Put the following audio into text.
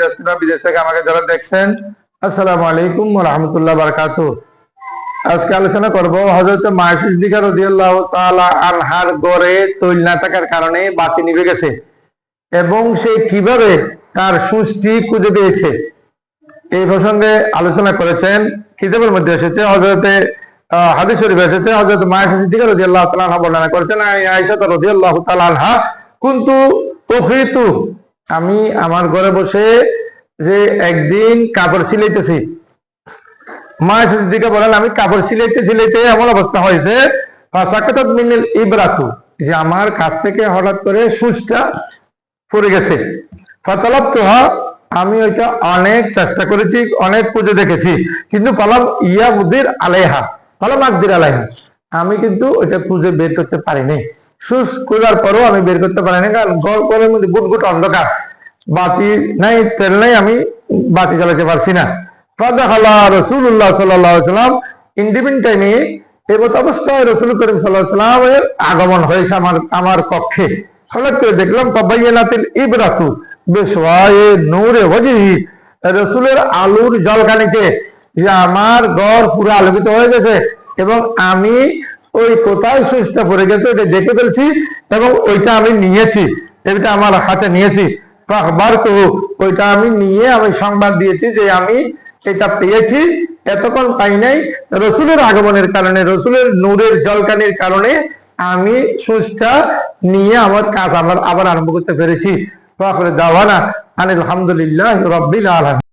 দেশ কিংবা বিদেশ থেকে আমাকে যারা দেখছেন, আসসালামু আলাইকুম ওয়া রাহমাতুল্লাহি ওয়া আজকে আলোচনা আনহার গড়ে তৈল না থাকার কারণে বাতি নিভে গেছে এবং সে কীভাবে তার সুষ্টি খুঁজে পেয়েছে। এই প্রসঙ্গে আলোচনা করেছেন, কিতাবের মধ্যে এসেছে হজরতে আমি আমার ঘরে বসে যে একদিন কাপড় সিলাইতেছি। মায়েশা সিদ্দিকা বলেন, আমি কাপড় সিলাইতে সিলাইতে এমন অবস্থা হয়েছে মিনাল ইবরাতু, যে আমার কাছ থেকে হঠাৎ করে সুচটা পড়ে গেছে। আমি ওইটা অনেক চেষ্টা করেছি, অনেক পুজো দেখেছি, কিন্তু পালাম ইয়া বুদ্ধির আলাইহা পালাম আকদির আলাইহা আমি কিন্তু ওইটা খুঁজে বের করতে পারিনি। সুস পরও আমি বের করতে পারিনি, কারণ ঘরের মধ্যে গুট গুট অন্ধকার। বাতি নাই, তেল নাই, আমি বাতি জ্বালাতে পারছি না। আগমন হয়েছে আমার আমার কক্ষে দেখলাম ইবরাতু ওয়াজহি, রসুলের আলুর জলখানিতে যে আমার ঘর পুরো আলোকিত হয়ে গেছে এবং আমি ওই কোথায় সুইচটা পড়ে গেছে ওইটা দেখে ফেলছি এবং ওইটা আমি নিয়েছি এটা আমার হাতে নিয়েছি। তো ওইটা আমি নিয়ে আমি সংবাদ দিয়েছি যে আমি এটা পেয়েছি। এতক্ষণ পাই নাই। রসুলের আগমনের কারণে, রসুলের নূরের জলকানির কারণে আমি সুচটা নিয়ে আমার কাজ আমার আবার আরম্ভ করতে পেরেছি। দাওয়ানা আলহামদুলিল্লাহ রব্বিল আলম